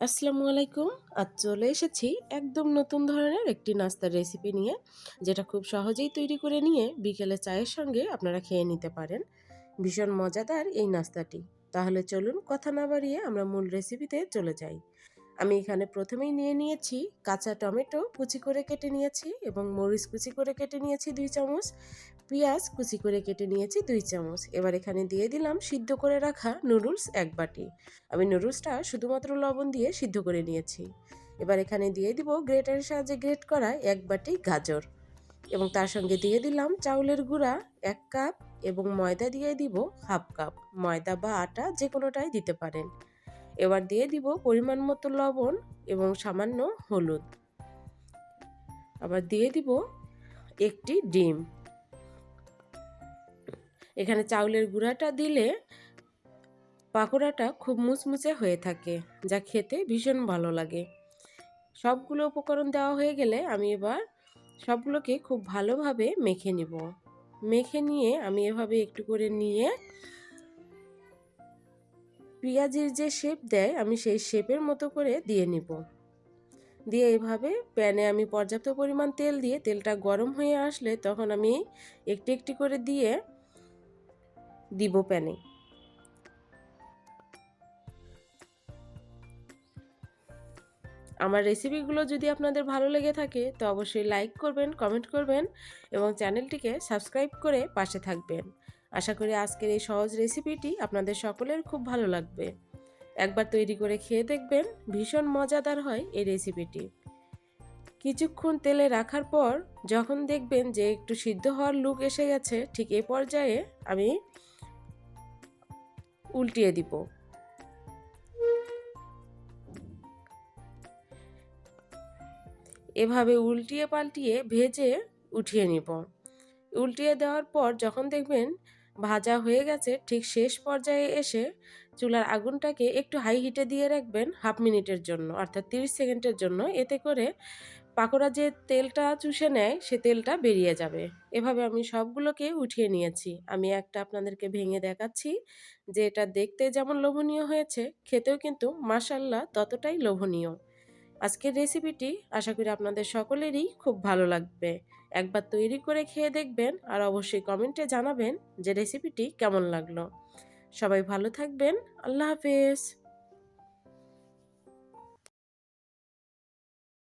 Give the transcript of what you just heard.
আসসালামু আলাইকুম। আজ চলে এসেছি একদম নতুন ধরনের একটি নাস্তার রেসিপি নিয়ে, যেটা খুব সহজেই তৈরি করে নিয়ে বিকেলে চায়ের সঙ্গে আপনারা খেয়ে নিতে পারেন। ভীষণ মজাদার এই নাস্তাটি। তাহলে চলুন কথা না বাড়িয়ে আমরা মূল রেসিপিতে চলে যাই। আমি এখানে প্রথমেই নিয়ে নিয়েছি কাঁচা টমেটো কুচি করে কেটে নিয়েছি এবং মরিচ কুচি করে কেটে নিয়েছি দুই চামচ, পেঁয়াজ কুচি করে কেটে নিয়েছি দুই চামচ। এবার এখানে দিয়ে দিলাম সিদ্ধ করে রাখা নুডলস এক বাটি। আমি নুডলসটা শুধুমাত্র লবণ দিয়ে সিদ্ধ করে নিয়েছি। এবার এখানে দিয়ে দিব গ্রেটারের সাহায্যে গ্রেট করা এক বাটি গাজর। এবং তার সঙ্গে দিয়ে দিলাম চাউলের গুঁড়া এক কাপ এবং ময়দা দিয়ে দিব হাফ কাপ। ময়দা বা আটা যে কোনোটাই দিতে পারেন। এবার দিয়ে দিব পরিমাণ মতো লবণ এবং সামান্য হলুদ। আবার দিয়ে দিব একটি ডিম। এখানে চাউলের গুঁড়াটা দিলে পাকোড়াটা খুব মুচমুচে হয়ে থাকে, যা খেতে ভীষণ ভালো লাগে। সবগুলো উপকরণ দেওয়া হয়ে গেলে আমি এবার সবগুলোকে খুব ভালোভাবে মেখে নিব। মেখে নিয়ে আমি এভাবে একটু করে নিয়ে পেঁয়াজের যে শেপ দেয়, আমি সেই শেপের মতো করে দিয়ে নিব। দিয়ে এভাবে প্যানে আমি পর্যাপ্ত পরিমাণ তেল দিয়ে, তেলটা গরম হয়ে আসলে তখন আমি একটি একটি করে দিয়ে দিব প্যানে আমার রেসিপিগুলো যদি আপনাদের ভালো লেগে থাকে, তো অবশ্যই লাইক করবেন কমেন্ট করবেন এবং চ্যানেলটিকে সাবস্ক্রাইব করে পাশে থাকবেন। আশা করি আজকের এই সহজ রেসিপিটি আপনাদের সকলের খুব ভালো লাগবে। একবার তৈরি করে খেয়ে দেখবেন ভীষণ মজাদার হয় এই রেসিপিটি কিছুক্ষণ তেলে রাখার পর যখন দেখবেন যে একটু সিদ্ধ হওয়ার লুক এসে গেছে, ঠিক এ পর্যায়ে আমি উল্টিয়ে দিব। এভাবে উল্টিয়ে পাল্টিয়ে ভেজে উঠিয়ে নিব। উল্টিয়ে দেওয়ার পর যখন দেখবেন ভাজা হয়ে গেছে, ঠিক শেষ পর্যায়ে এসে চুলার আগুনটাকে একটু হাই হিটে দিয়ে রাখবেন হাফ মিনিটের জন্য, অর্থাৎ তিরিশ সেকেন্ডের জন্য। এতে করে পাকোড়া যে তেলটা চুষে নেয়, সে তেলটা বেরিয়ে যাবে। এভাবে আমি সবগুলোকে উঠিয়ে নিয়েছি। আমি একটা আপনাদেরকে ভেঙে দেখাচ্ছি যে এটা দেখতে যেমন লোভনীয় হয়েছে, খেতেও কিন্তু মাসাল্লাহ ততটাই লোভনীয়। আজকের রেসিপিটি আশা করি আপনাদের সকলেরই খুব ভালো লাগবে। একবার তৈরি করে খেয়ে দেখবেন আর অবশ্যই কমেন্টে জানাবেন যে রেসিপিটি কেমন লাগল। সবাই ভালো থাকবেন। আল্লাহ হাফেজ।